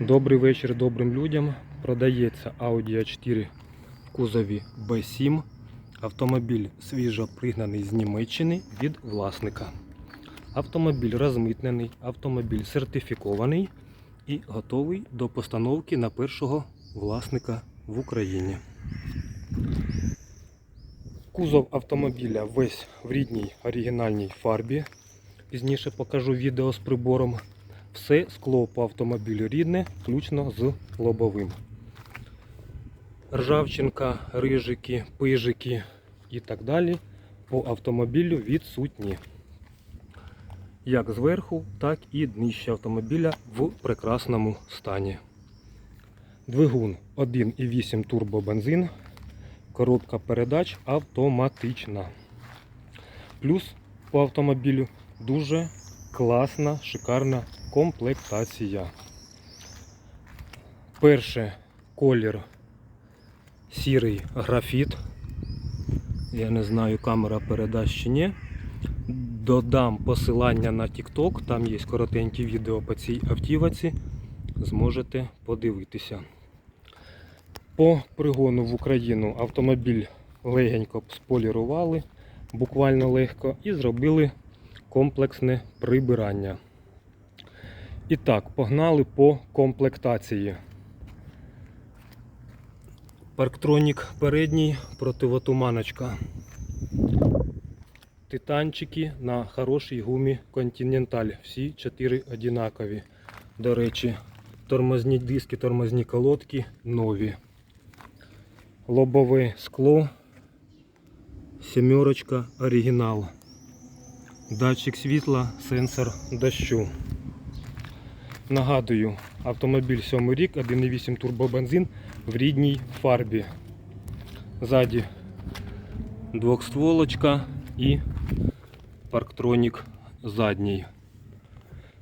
Добрий вечір добрим людям. Продається Audi A4 в кузові B7. Автомобіль свіжо пригнаний з Німеччини від власника. Автомобіль розмитнений, автомобіль сертифікований і готовий до постановки на першого власника в Україні. Кузов автомобіля весь в рідній оригінальній фарбі. Пізніше покажу відео з прибором. Все скло по автомобілю рідне, включно з лобовим. Ржавчинка, рижики, пижики і так далі по автомобілю відсутні. Як зверху, так і днище автомобіля в прекрасному стані. Двигун 1,8 турбобензин, коробка передач автоматична. Плюс по автомобілю дуже класна, шикарна комплектація. Перше колір сірий графіт. Я не знаю, камера передасть чи ні. Додам посилання на TikTok, там є коротенькі відео по цій автіваці. Зможете подивитися. По пригону в Україну автомобіль легенько сполірували, буквально легко, і зробили комплексне прибирання. І так, погнали по комплектації. Парктронік передній, противотуманочка. Титанчики на хорошій гумі Continental. Всі чотири одинакові. До речі, тормозні диски, тормозні колодки нові. Лобове скло. Сімерочка оригінал. Датчик світла, сенсор дощу. Нагадую, автомобіль 7 рік, 1,8 турбобензин в рідній фарбі. Ззаді двохстволочка і парктронік задній.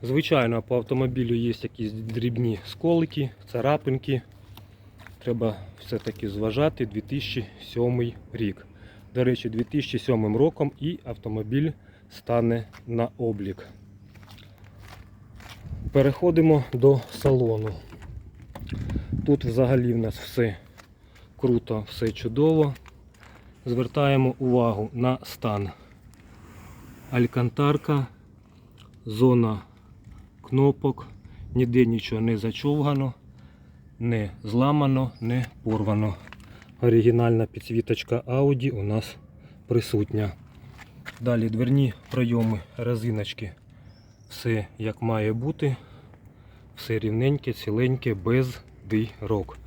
Звичайно, по автомобілю є якісь дрібні сколики, царапинки. Треба все-таки зважати 2007 рік. До речі, 2007 роком і автомобіль стане на облік. Переходимо до салону. Тут взагалі в нас все круто, все чудово. Звертаємо увагу на стан. Алькантарка, зона кнопок, ніде нічого не зачовгано, не зламано, не порвано. Оригінальна підсвіточка Audi у нас присутня. Далі дверні пройоми, резиночки. Все як має бути. Все рівненьке, ціленьке, без дирок.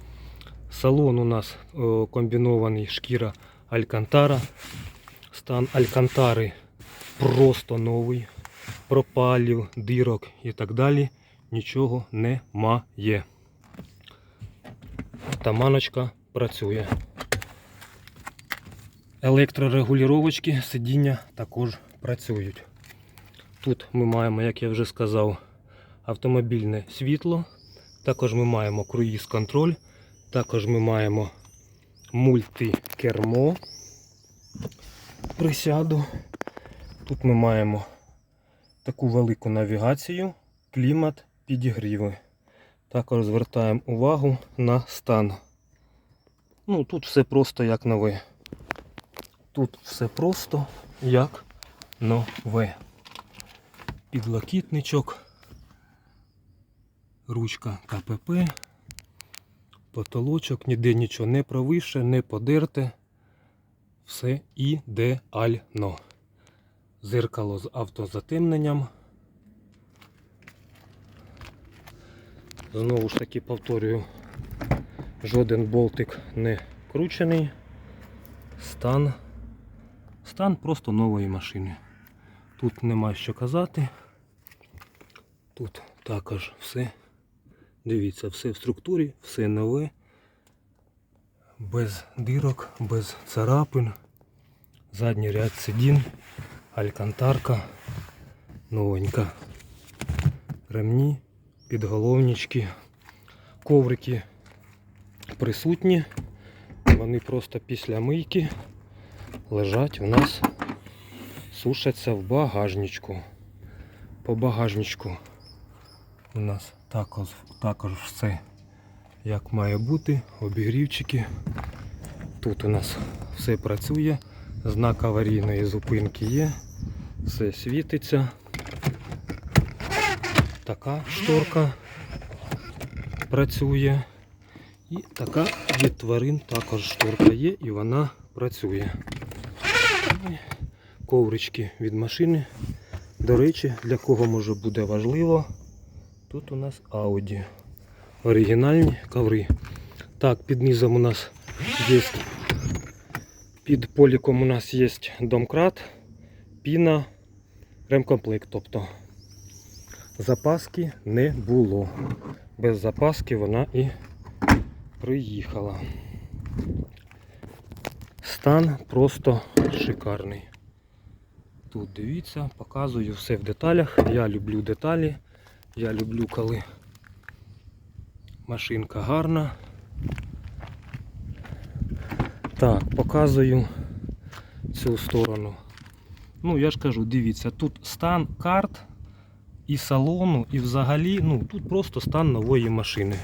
Салон у нас комбінований шкіра Алькантара. Стан Алькантари просто новий. Пропалів, дирок і так далі. Нічого немає. Таманочка працює. Електрорегулювачки сидіння також працюють. Тут ми маємо, як я вже сказав, автомобільне світло. Також ми маємо круїз контроль. Також ми маємо мультикермо. Присяду. Тут ми маємо таку велику навігацію, клімат, підігріви. Також звертаємо увагу на стан. Ну, тут все просто як нове. Тут все просто як нове. Підлокітничок, ручка КПП, потолочок, ніде нічого не провише, не подерте. Все ідеально. Зеркало з автозатемненням. Знову ж таки повторюю, жоден болтик не кручений. Стан. Стан просто нової машини. Тут нема що казати. Тут також все. Дивіться, все в структурі, все нове. Без дирок, без царапин. Задній ряд сидін, алькантарка, новенька. Ремні, підголовнички, коврики присутні. Вони просто після мийки лежать у нас, сушаться в багажничку. По багажничку у нас Також, також все як має бути. Обігрівчики. Тут у нас все працює. Знак аварійної зупинки є. Все світиться. Така шторка працює. І така від тварин також шторка є і вона працює. Коврички від машини. До речі, для кого може буде важливо, тут у нас Audi. Оригінальні коври. Так, під низом у нас є, під поліком у нас є домкрат, піна, ремкомплект. Тобто запаски не було. Без запаски вона і приїхала. Стан просто шикарний. Тут дивіться, показую все в деталях. Я люблю деталі. Я люблю, коли машинка гарна. Так, показую цю сторону. Ну, я ж кажу, дивіться, тут стан карт і салону, і взагалі, ну, тут просто стан нової машини.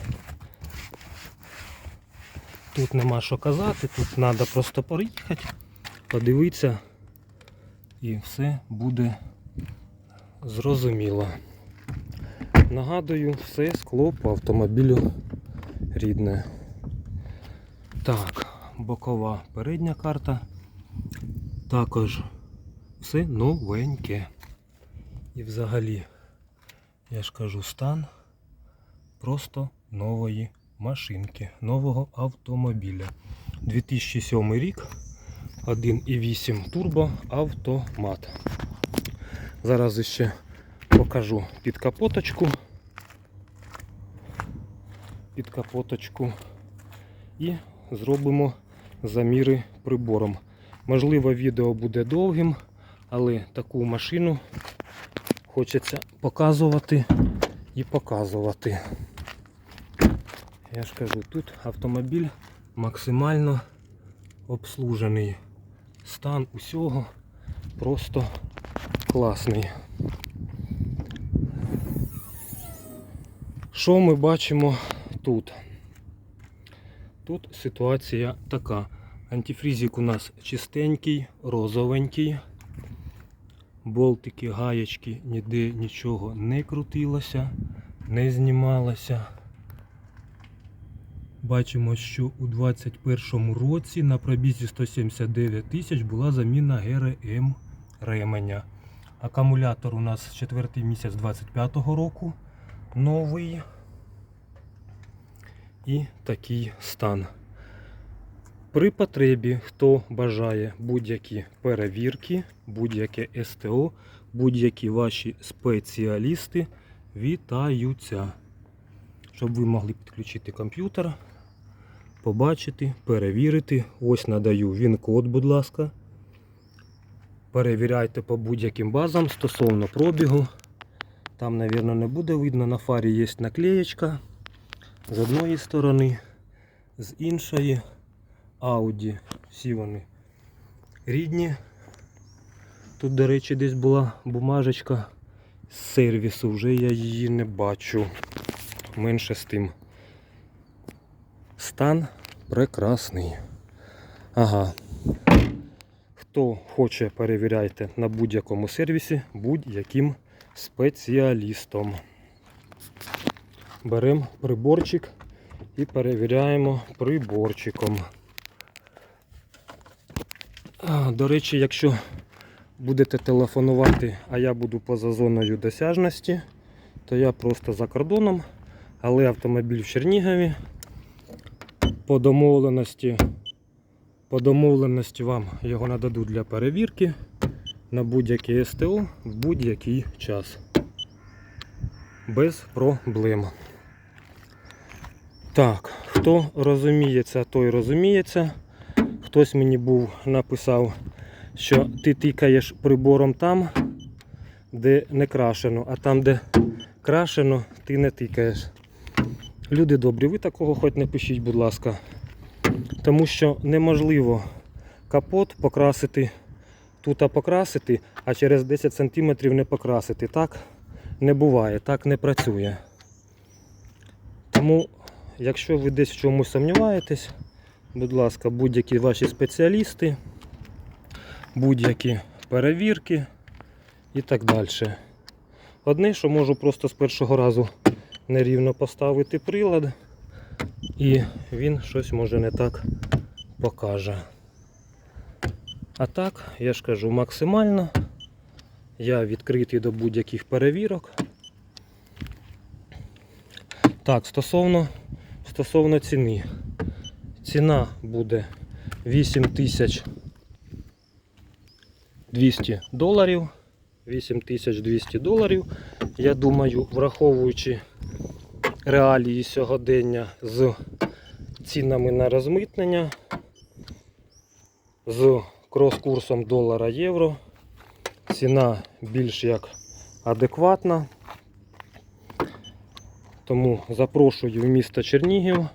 Тут нема що казати, тут треба просто приїхати, подивитися і все буде зрозуміло. Нагадую, все скло по автомобілю рідне. Так, бокова передня карта. Також все новеньке. І взагалі, я ж кажу, стан просто нової машинки, нового автомобіля. 2007 рік, 1,8 турбо автомат. Зараз ще покажу під капоточку. Під капоточку і зробимо заміри прибором. Можливо, відео буде довгим, але таку машину хочеться показувати і показувати. Я ж кажу, тут автомобіль максимально обслужений. Стан усього просто класний. Що ми бачимо тут? Тут ситуація така. Антифрізик у нас чистенький, розовенький. Болтики, гаєчки, ніде нічого не крутилося, не знімалося. Бачимо, що у 2021 році на пробізі 179 тисяч була заміна ГРМ ременя. Акумулятор у нас 4 місяць 25 року. Новий. І такий стан. При потребі, хто бажає будь-які перевірки, будь-яке СТО, будь-які ваші спеціалісти вітаються. Щоб ви могли підключити комп'ютер, побачити, перевірити. Ось надаю він-код, будь ласка. Перевіряйте по будь-яким базам стосовно пробігу. Там, мабуть, не буде видно, на фарі є наклеєчка з одної сторони, з іншої. Audi. Всі вони рідні. Тут, до речі, десь була бумажечка з сервісу, вже я її не бачу. Менше з тим. Стан прекрасний. Ага. Хто хоче, перевіряйте на будь-якому сервісі будь-яким спеціалістом. Беремо приборчик і перевіряємо приборчиком. До речі, якщо будете телефонувати, а я буду поза зоною досяжності, то я просто за кордоном, але автомобіль в Чернігові. По домовленості, по домовленості вам його нададуть для перевірки на будь-яке СТО в будь-який час. Без проблем. Так, хто розуміється, той розуміється. Хтось мені був написав, що ти тикаєш прибором там, де не крашено, а там, де крашено, ти не тикаєш. Люди добрі, ви такого хоч не пишіть, будь ласка. Тому що неможливо капот покрасити, тут покрасити, а через 10 см не покрасити. Так не буває, так не працює. Тому, якщо ви десь в чомусь сумніваєтесь, будь ласка, будь-які ваші спеціалісти, будь-які перевірки і так далі. Одне, що можу просто з першого разу нерівно поставити прилад, і він щось може не так покаже. А так, я ж кажу, максимально. Я відкритий до будь-яких перевірок. Так, стосовно, стосовно ціни. Ціна буде 8200 доларів. 8200 доларів. Я думаю, враховуючи реалії сьогодення з цінами на розмитнення, з крос-курсом долара-євро, ціна більш як адекватна. Тому запрошую в місто Чернігів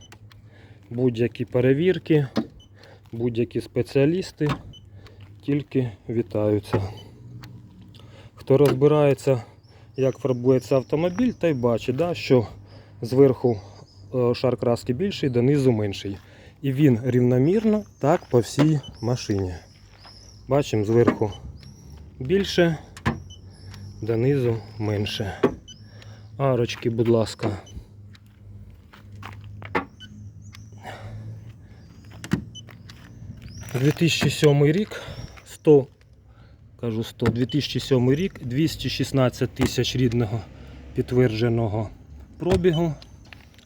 будь-які перевірки, будь-які спеціалісти тільки вітаються. Хто розбирається, як фарбується автомобіль, той бачить, да, що зверху е, шар краски більший, донизу менший. І він рівномірно так по всій машині. Бачимо зверху більше, донизу менше. Арочки, будь ласка. – 2007 рік 100 кажу 100, 2007 рік, 216 тисяч рідного підтвердженого пробігу.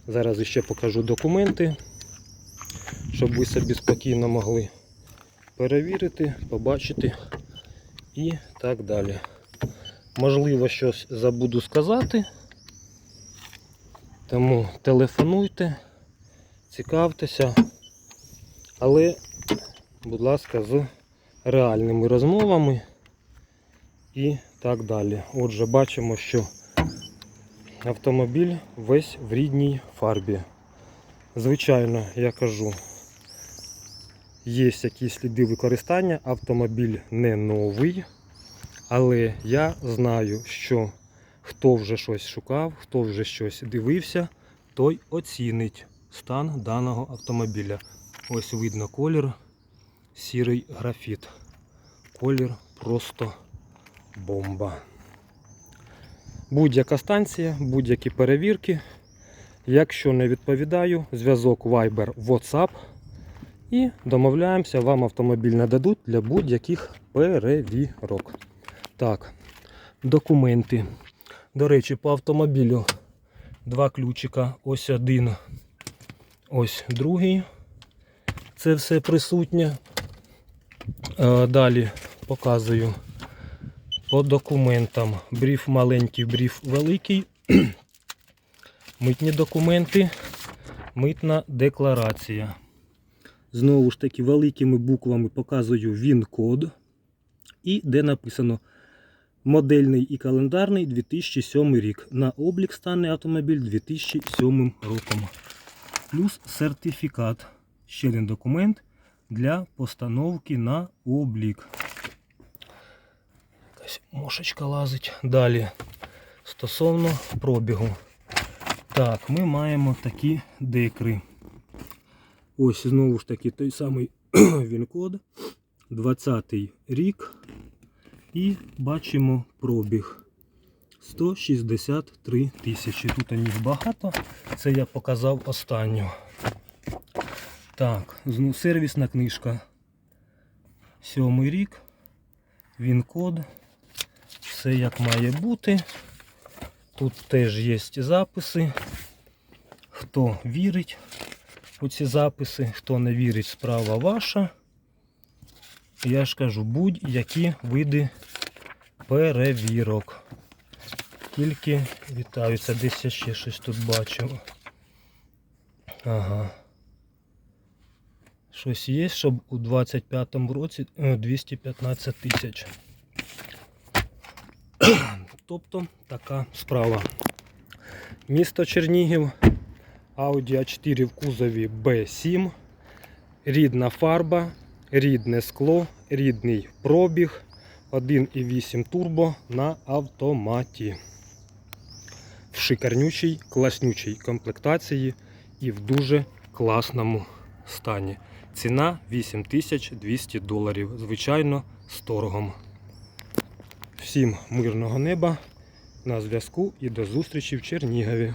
Зараз ще покажу документи, щоб ви собі спокійно могли перевірити, побачити і так далі. Можливо, щось забуду сказати. Тому телефонуйте, цікавтеся, але, будь ласка, з реальними розмовами і так далі. Отже, бачимо, що автомобіль весь в рідній фарбі. Звичайно, я кажу, є якісь сліди використання, автомобіль не новий, але я знаю, що хто вже щось шукав, хто вже щось дивився, той оцінить стан даного автомобіля. Ось видно колір, сірий графіт. Колір просто бомба. Будь-яка станція, будь-які перевірки. Якщо не відповідаю, зв'язок Viber WhatsApp. І домовляємося, вам автомобіль нададуть для будь-яких перевірок. Так, документи. До речі, по автомобілю два ключика. Ось один, ось другий. Це все присутнє. Е, Далі показую по документам. Бриф маленький, бриф великий. Митні документи, митна декларація. Знову ж таки, великими буквами показую ВІН-код. І де написано модельний і календарний 2007 рік. На облік стане автомобіль 2007 роком. Плюс сертифікат. Ще один документ для постановки на облік. Якась мошечка лазить. Далі. Стосовно пробігу. Так, ми маємо такі декри. Ось знову ж таки той самий він-код. 20 рік. І бачимо пробіг. 163 тисячі. Тут їх багато. Це я показав останню. Так, сервісна книжка. Сьомий рік. Він код. Все як має бути. Тут теж є записи. Хто вірить у ці записи, хто не вірить, справа ваша. Я ж кажу, будь-які види перевірок. Тільки вітаються. Десь я ще щось тут бачив. Ага. Щось є, щоб у 25-му році е, 215 тисяч. Тобто така справа. Місто Чернігів. Audi A4 в кузові B7. Рідна фарба, рідне скло, рідний пробіг. 1,8 турбо на автоматі. в шикарнючій, класнючій комплектації і в дуже класному стані. Ціна 8200 доларів. Звичайно, з торгом. Всім мирного неба. На зв'язку і до зустрічі в Чернігові.